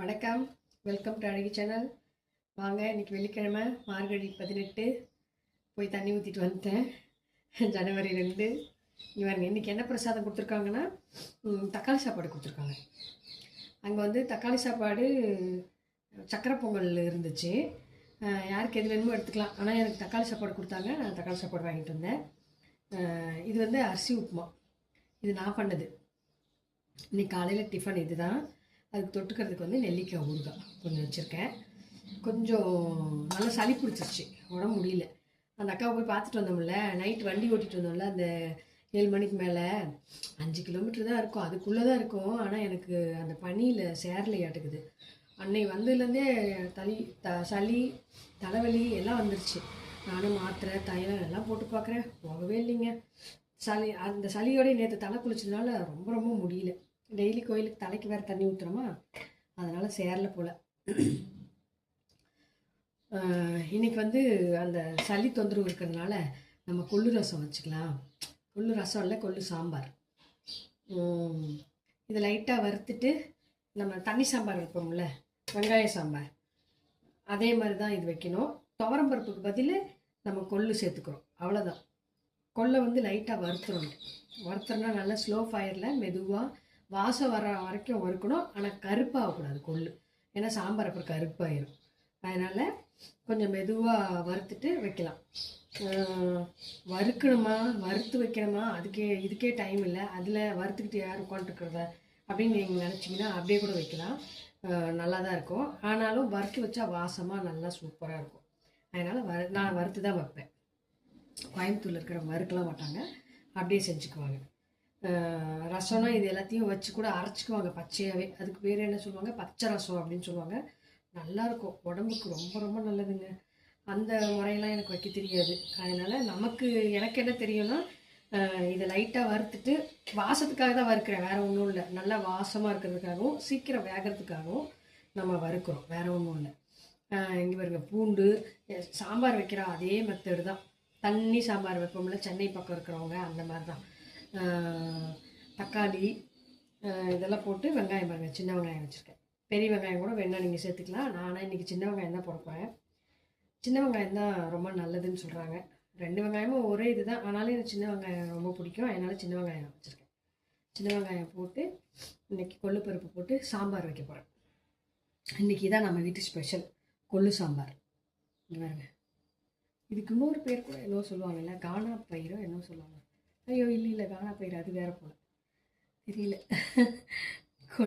வணக்கம். Welcome to அழகி channel வாங்க இன்னைக்கு வெள்ளிக்கிழமை மார்கழி பதினெட்டு. போய் தண்ணி ஊற்றிட்டு வந்துட்டேன். ஜனவரி ரெண்டு. இவங்க இன்றைக்கி என்ன பிரசாதம் கொடுத்துருக்காங்கன்னா தக்காளி சாப்பாடு கொடுத்துருக்காங்க. அங்கே வந்து தக்காளி சாப்பாடு சக்கரை பொங்கல் இருந்துச்சு. யாருக்கு எது வேணுமோ எடுத்துக்கலாம். ஆனால் எனக்கு தக்காளி சாப்பாடு கொடுத்தாங்க. நான் தக்காளி சாப்பாடு வாங்கிட்டு வந்தேன். இது வந்து அரிசி உப்புமா. இது நான் பண்ணது. இன்னைக்கு காலையில் டிஃபன் இதுதான். அதுக்கு தொட்டுக்கிறதுக்கு வந்து நெல்லிக்காய் ஊறுகாய் கொஞ்சம் வச்சுருக்கேன். கொஞ்சம் நல்லா சளி பிடிச்சிருச்சு உடம்பு முடியல. அந்த அக்காவை போய் பார்த்துட்டு வந்தோம்ல நைட் வண்டி ஓட்டிட்டு வந்தோம்ல அந்த ஏழு மணிக்கு மேலே. அஞ்சு கிலோமீட்டர் தான் இருக்கும் அதுக்குள்ளே தான் இருக்கும். ஆனால் எனக்கு அந்த பனியில் சேரலையாட்டுக்குது அன்னை வந்ததுலேருந்தே தலி த சளி தலைவலி எல்லாம் வந்துருச்சு. நானும் மாத்திரை தைலம் எல்லாம் போட்டு பார்க்குறேன் போகவே இல்லைங்க. சளி அந்த சளியோட நேற்று தலை குளிச்சதுனால ரொம்ப ரொம்ப முடியல. டெய்லி கோயிலுக்கு தலைக்கு வேறு தண்ணி ஊற்றுறோமா அதனால் சேரல போல். இன்றைக்கி வந்து அந்த சளி தொந்தரவு இருக்கிறதுனால நம்ம கொள்ளு ரசம் வச்சுக்கலாம். கொள்ளு ரசம் இல்லை கொள்ளு சாம்பார். இதை லைட்டாக வறுத்துட்டு நம்ம தண்ணி சாம்பார் வைப்போம்ல வெங்காய சாம்பார். அதே மாதிரி தான் இது வைக்கணும். துவரம் பருப்புக்கு பதில் நம்ம கொள்ளு சேர்த்துக்கிறோம். அவ்வளோதான் கொள்ளை வந்து லைட்டாக வறுத்துறணும். வறுத்துறோம்னா நல்லா ஸ்லோ ஃபயரில் மெதுவாக வாசம் வர வரைக்கும் வறுக்கணும். ஆனால் கருப்பாகக்கூடாது கொள்ளு. ஏன்னா சாம்பார் அப்புறம் கருப்பாயிரும் அதனால் கொஞ்சம் மெதுவாக வறுத்துட்டு வைக்கலாம். வறுக்கணுமா? வறுத்து வைக்கணுமா? அதுக்கே இதுக்கே டைம் இல்லை. அதில் வறுத்துக்கிட்டு யார் உட்காந்துருக்குறத அப்படின்னு நீங்கள் நினச்சிங்கன்னா அப்படியே கூட வைக்கலாம். நல்லா தான் இருக்கும். ஆனாலும் வறுத்து வச்சா வாசமாக நல்லா சூப்பராக இருக்கும். அதனால் வறு நான் வறுத்து தான் வைப்பேன். கோயம்புத்தூரில் இருக்கிற வறுக்கலாம் மாட்டாங்க. அப்படியே செஞ்சுக்குவாங்க. ரசம்னா இது எல்லாத்தையும் வச்சு கூட அரைச்சிக்குவாங்க பச்சையாகவே அதுக்கு பேர் என்ன சொல்லுவாங்க? பச்சை ரசம் அப்படின்னு சொல்லுவாங்க. நல்லாயிருக்கும். உடம்புக்கு ரொம்ப ரொம்ப நல்லதுங்க. அந்த முறையெல்லாம் எனக்கு வைக்க தெரியாது. அதனால் நமக்கு எனக்கு என்ன தெரியும்னா இதை லைட்டாக வறுத்துட்டு வாசத்துக்காக தான் வறுக்கிறேன். வேறு ஒன்றும் இல்லை. நல்லா வாசமாக இருக்கிறதுக்காகவும் சீக்கிரம் வேகிறதுக்காகவும் நம்ம வறுக்கிறோம். வேறு ஒன்றும் இல்லை. இங்கே பாருங்க. பூண்டு சாம்பார் வைக்கிற அதே மெத்தடு தான். தண்ணி சாம்பார் வைப்போம்ல. சென்னை பக்கம் இருக்கிறவங்க அந்த மாதிரி தான். தக்காளி இதெல்லாம் போட்டு வெங்காயம் பாருங்கள் சின்ன வெங்காயம் வச்சுருக்கேன். பெரிய வெங்காயம் கூட வேணால் நீங்கள் சேர்த்துக்கலாம். நானும் இன்றைக்கி சின்ன வெங்காயம் தான் போட போகிறேன் சின்ன வெங்காயம் தான் ரொம்ப நல்லதுன்னு சொல்கிறாங்க ரெண்டு வெங்காயமும் ஒரே இது தான் ஆனாலும் எனக்கு சின்ன வெங்காயம் ரொம்ப பிடிக்கும். அதனால் சின்ன வெங்காயம் வச்சுருக்கேன். சின்ன வெங்காயம் போட்டு இன்றைக்கி கொள்ளு பருப்பு போட்டு சாம்பார் வைக்க போகிறேன் இன்றைக்கி தான் நம்ம வீட்டு ஸ்பெஷல். கொள்ளு சாம்பார். இங்கே பாருங்க. இதுக்கு இன்னொரு பேர் கூட என்னவோ சொல்லுவாங்கல்ல கானா பயிரோ என்னவோ சொல்லுவாங்க. ஐயோ இல்லை இல்லை காணா பயிர் அது வேற போல தெரியல.